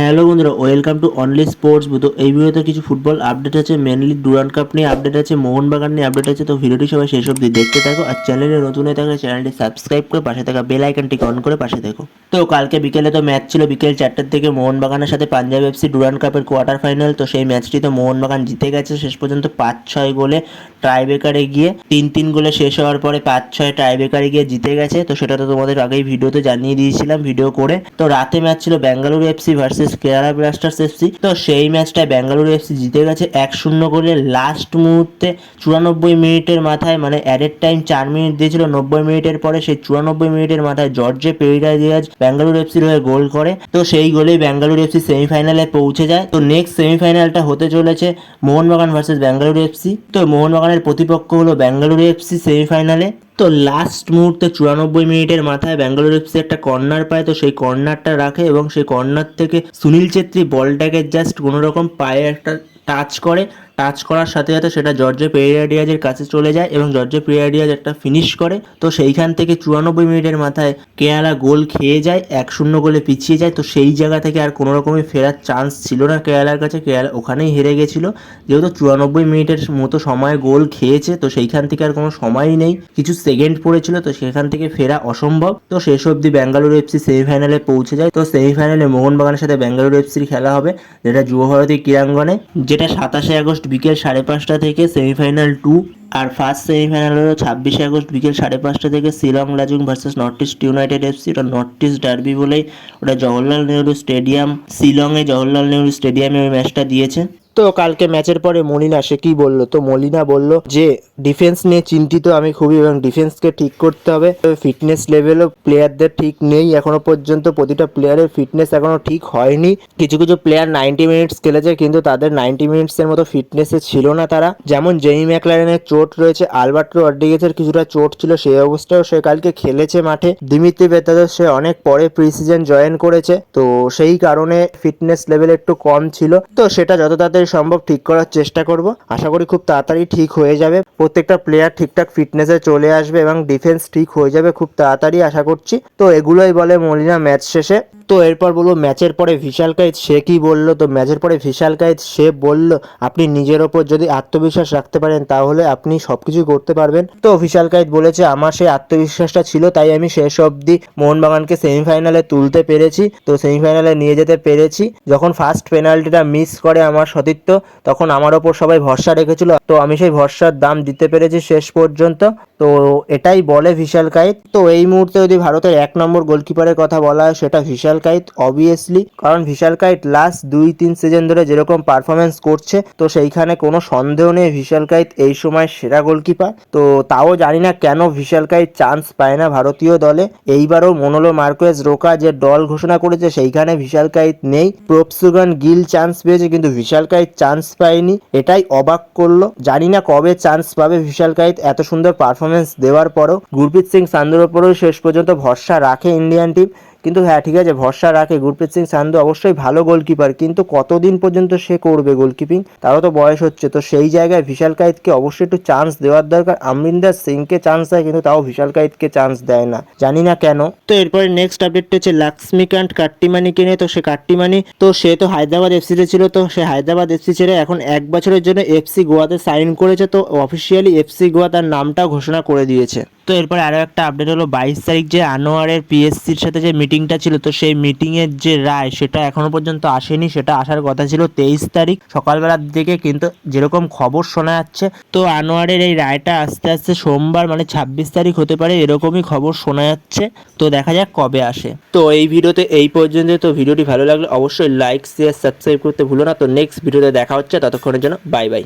Hello বন্ধুরা welcome to only sports তো এই ভিডিওতে কিছু ফুটবল আপডেট আছে মেনলি ডুরান্ড কাপ নিয়ে আপডেট আছে, মোহনবাগান নিয়ে আপডেট আছে, তো ভিডিওটি সবাই শেষ অবধি দেখতে থাকো আর চ্যানেলে নতুন হয়ে থাকলে চ্যানেলটি সাবস্ক্রাইব করে পাশে থাকা বেল আইকনটিকে অন করে পাশে দেখো তো কালকে বিকেলে তো ম্যাচ ছিল বিকেল চারটার থেকে মোহনবাগানের সাথে পাঞ্জাব এফসি ডুরান্ড কাপের কোয়ার্টার ফাইনাল তো সেই ম্যাচটিতে মোহনবাগান জিতে গেছে, শেষ পর্যন্ত পাঁচ ছয় গোলে ট্রাইবেকারে গিয়ে তিন তিন গোলে শেষ হওয়ার পরে পাঁচ ছয় ট্রাইবেকারে গিয়ে জিতে গেছে, তো সেটা তো তোমাদের আগেই ভিডিওতে জানিয়ে দিয়েছিলাম ভিডিও করে। তো রাতে ম্যাচ ছিল Bengaluru FC versus Kerala Blasters FC তো সেই ম্যাচটায় বেঙ্গালুরু এফসি জিতে গেছে এক শূন্য গোলে। লাস্ট মুহূর্তে চুরানব্বই মিনিটের মাথায় মানে অ্যাডেড টাইম চার মিনিট দিয়েছিল, নব্বই মিনিটের পরে সেই চুরানব্বই মিনিটের মাথায় জর্জে পেরিরা দিয়াজ বেঙ্গালুরু এফসির হয়ে গোল করে। তো সেই গোলেই বেঙ্গালুরু এফসি সেমিফাইনালে পৌঁছে যায়। তো নেক্সট সেমিফাইনালটা হতে চলেছে মোহনবাগান ভার্সেস বেঙ্গালুরু এফসি তো মোহনবাগানের প্রতিপক্ষ হলো বেঙ্গালুরু এফসি সেমিফাইনালে তো লাস্ট মুহূর্তে চুরানব্বই মিনিটের মাথায় ব্যাঙ্গালোর এফসি একটা কর্নার পায়, তো সেই কর্নারটা রাখে এবং সেই কর্নার থেকে সুনীল ছেত্রী বলটাকে জাস্ট কোনোরকম পায়ে একটা টাচ করে টাচ করার সাথে সাথে সেটা জর্জে পেরিয়াডিয়াজের কাছে চলে যায় এবং জর্জে পেরিয়াডিয়াজ একটা ফিনিশ করে। তো সেইখান থেকে চুরানব্বই মিনিটের মাথায় কেয়ালা গোল খেয়ে যায়, এক শূন্য গোলে পিছিয়ে যায়। তো সেই জায়গা থেকে আর কোনো রকমই ফেরার চান্স ছিল না কেয়ালার কাছে। কেয়ালা ওখানেই হেরে গেছিল। যেহেতু চুরানব্বই মিনিটের মতো সময় গোল খেয়েছে, তো সেইখান থেকে আর কোনো সময়ই নেই। কিছু সেকেন্ড পড়েছিল, তো সেখান থেকে ফেরা অসম্ভব। তো শেষ অবধি বেঙ্গালুরু এফসি সেমিফাইনালে পৌঁছে যায়। তো সেমিফাইনালে মোহনবাগানের সাথে বেঙ্গালুরু এফসির খেলা হবে, যেটা যুবভারতী ক্রীড়াঙ্গনে, যেটা সাতাশে আগস্ট বিকেল সাড়ে পাঁচটা থেকে সেমিফাইনাল টু আর ফার্স্ট সেমিফাইনাল হলো ছাব্বিশে আগস্ট বিকেল সাড়ে পাঁচটা থেকে Shillong Lajong versus North East United FC ওটা নর্থ ইস্ট ডার্বি বলেই ওটা জওহরলাল নেহরু স্টেডিয়াম শিলংয়ে জওহরলাল নেহরু স্টেডিয়ামে ওই ম্যাচটা দিয়েছে। তো কালকে ম্যাচের পরে মলিনা, সে কি বলল? তো মলিনা বলল যে ডিফেন্স নিয়ে চিন্তিত আমি খুবই এবং ডিফেন্সকে ঠিক করতে হবে। ফিটনেস লেভেলও প্লেয়ারদের ঠিক নেই এখনও পর্যন্ত। প্রতিটা প্লেয়ারের ফিটনেস এখনও ঠিক হয়নি। কিছু কিছু প্লেয়ার নাইনটি মিনিটস খেলেছে, কিন্তু তাদের নাইনটি মিনিটসের মতো ফিটনেসে ছিল না তারা। যেমন জেমি ম্যাকলারেনের চোট রয়েছে আলবার্টো রড্রিগেজের কিছুটা চোট ছিল, সেই অবস্থায়ও সে কালকে খেলেছে মাঠে। দিমিত্রি বেতাদস সে অনেক পরে প্রিসিজন জয়েন করেছে, তো সেই কারণে ফিটনেস লেভেল একটু কম ছিল। তো সেটা যত তাড়াতাড়ি সম্ভব ঠিক করার চেষ্টা করব। আশা করি খুব তাড়াতাড়ি ঠিক হয়ে যাবে। প্রত্যেকটা প্লেয়ার ঠিকঠাক ফিটনেসে চলে আসবে এবং ডিফেন্স ঠিক হয়ে যাবে খুব তাড়াতাড়ি, আশা করছি। তো এগুলোই বলে মলিনা ম্যাচ শেষে। তো এরপর বলব, ম্যাচের পরে ভিশাল কাইত সে কি বলল? তো ম্যাচের পরে ভিশাল কাইত সে বলল, আপনি নিজের ওপর যদি আত্মবিশ্বাস রাখতে পারেন, তাহলে আপনি সবকিছু করতে পারবেন। তো ভিশাল কাইত বলেছে, আমার সেই আত্মবিশ্বাসটা ছিল, তাই আমি শেষ অবধি মোহনবাগানকে সেমিফাইনালে তুলতে পেরেছি। তো সেমিফাইনালে নিয়ে যেতে পেরেছি। যখন ফার্স্ট পেনাল্টিটা মিস করে আমার সতীর্থ, তখন আমার ওপর সবাই ভরসা রেখেছিল। তো আমি সেই ভরসার দাম দিতে পেরেছি শেষ পর্যন্ত। তো এটাই বলে ভিশাল কাইত তো এই মুহূর্তে যদি ভারতের এক নম্বর গোলকিপারের কথা বলা হয়, সেটা ভিশাল কাইত অবভিয়াসলি কারণ ভিশাল কাইত লাস্ট দুই, তিন সিজন ধরে যেরকম পারফরমেন্স করছে, তো সেইখানে কোনো সন্দেহ নেই ভিশাল কাইত এই সময় সেরা গোলকিপার তো তাও জানি না কেন ভিশাল কাইত চান্স পায় না ভারতীয় দলে। এইবারও মনোলো মার্কোয়েজ রোকা যে দল ঘোষণা করেছে, সেইখানে ভিশাল কাইত নেই। প্রপসুগান গিল চান্স পেয়েছে, কিন্তু ভিশাল কাইত চান্স পায়নি। এটাই অবাক করল। জানি না কবে চান্স পাবে ভিশাল কাইত এত সুন্দর পারফরমেন্স দেওয়ার পরও। গুরপ্রীত সিং সান্ধুর ওপরেও শেষ পর্যন্ত ভরসা রাখে ইন্ডিয়ান টিম কিন্তু হ্যাঁ ঠিক আছে, ভরসা রাখে। গুরপ্রীত সিং সান্ধু অবশ্যই ভালো গোলকিপার কিন্তু কতদিন পর্যন্ত সে করবে গোলকিপিং তারও তো বয়স হচ্ছে। তো সেই জায়গায় বিশাল কাইতকে অবশ্যই একটু চান্স দেওয়ার দরকার। আমরিন্দার সিংকে চান্স দেয়, কিন্তু তাও বিশাল কাইতকে চান্স দেয় না। জানি না কেন। তো এরপরে নেক্সট আপডেটটা হচ্ছে লক্ষ্মীকান্ত কাট্টিমানিকে নিয়ে। তো সে কাট্টিমানি, তো সে তো হায়দ্রাবাদ এফসিতে ছিল। তো সে হায়দ্রাবাদ এফসি ছেড়ে এখন এক বছরের জন্য এফসি গোয়াতে সাইন করেছে। তো অফিসিয়ালি এফসি গোয়া তার নামটাও ঘোষণা করে দিয়েছে। তো এরপরে আরও একটা আপডেট হলো বাইশ তারিখ যে আনোয়ারের পিএসসির সাথে যে মিটিংটা ছিল, তো সেই মিটিংয়ের যে রায় সেটা এখনও পর্যন্ত আসেনি, সেটা আসার কথা ছিল তেইশ তারিখ সকালবেলার দিকে, কিন্তু যেরকম খবর শোনা যাচ্ছে, তো আনোয়ারের এই রায়টা আস্তে আস্তে সোমবার মানে ছাব্বিশ তারিখ হতে পারে, এরকমই খবর শোনা যাচ্ছে, তো দেখা যাক কবে আসে। তো এই ভিডিওতে এই পর্যন্ত তো ভিডিওটি ভালো লাগলে অবশ্যই লাইক শেয়ার সাবস্ক্রাইব করতে ভুলো না, তো নেক্সট ভিডিওতে দেখা হচ্ছে, ততক্ষণের জন্য বাই বাই